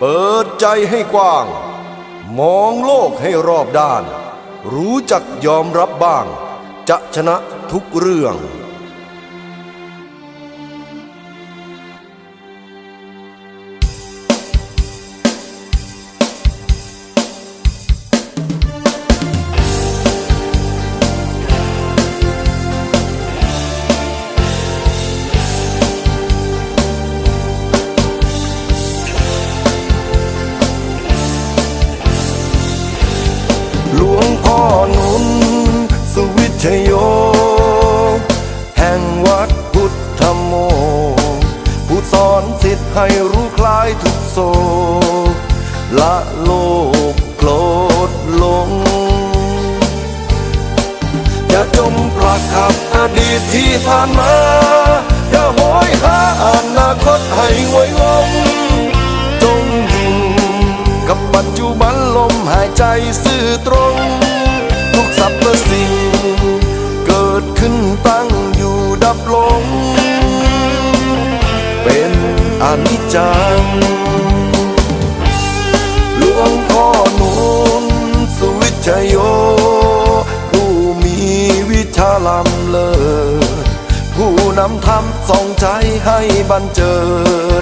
เปิดใจให้กว้าง มองโลกให้รอบด้าน รู้จักยอมรับบ้าง จะชนะทุกเรื่อง หลวงพ่อหนุนสวิชโย แห่งวัดพุทธโม ผู้สอนสิทธิ์ให้รู้คลายทุกโศกละโลกโกรธลง อย่าจมปลักับอดีตที่ผ่านมา อย่าโหยหาอนาคตให้งว ซื่อตรง ทุกสรรพสิ่ง เกิดขึ้นตั้งอยู่ดับลง เป็นอนิจจังหลวงพ่อนุนสุวิชโย ผู้มีวิชาลำเลิศผู้นำธรรมส่องใจให้บันเจิ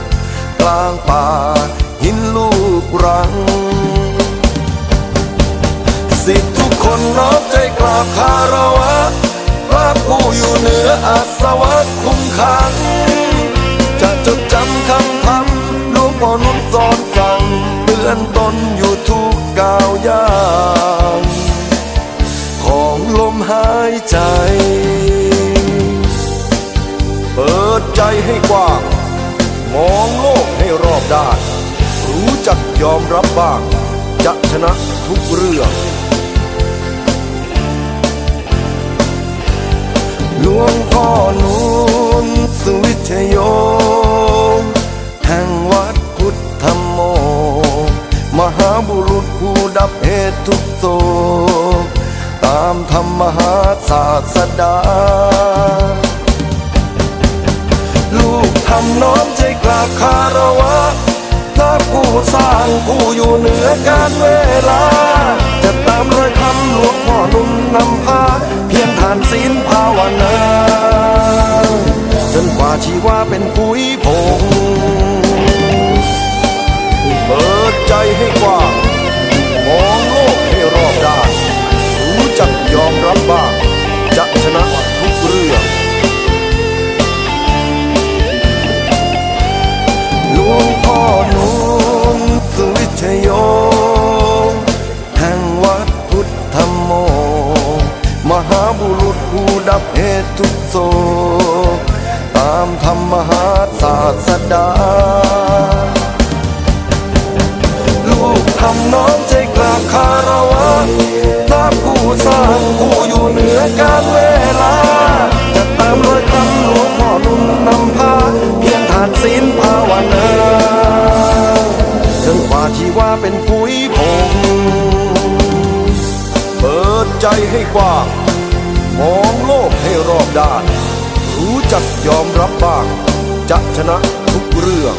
ด กลางป่าหินลูกรัง สิทธิทุกคนน้อมใจกราบคารวะพระผู้อยู่เหนืออาสวะคุ้มขังจะจดจำคำธรรมหลวงพ่อนุ่นสอนสั่งเตือนตนอยู่ทุกก้าวย่างของลมหายใจ เปิดใจให้กว้าง มองโลกให้รอบด้าน รู้จักยอมรับบ้าง จะชนะทุกเรื่อง หลวงพ่อหนุนสุวิชโย แห่งวัดพุทธโม มหาบุรุษผู้ดับเหตุทุกโศกตามธรรมมหาศาสดา ลูกทำน้อมใจกราบคารวะ ผู้สร้างผู้อยู่เหนือการเวลา จะตามรอยคำหลวงพ่อนุ่มนำพา เพียงทานศีลภาวนาจนกว่าชีวาเป็นปุ๋ยผงเปิดใจให้กว้าง โศกตามธรรมมหาศาสดา ลูกทำน้อมใจกราบคารวะพระผู้สร้างผู้อยู่เหนือการเวลา จะตามรอยคำหลวงพ่อนุ่มนำพาเพียงทานศีลภาวนาจนกว่าชีวาเป็นปุ๋ยผงเปิดใจให้กว้าง มองโลกให้รอบด้าน รู้จักยอมรับบ้างจะชนะทุกเรื่อง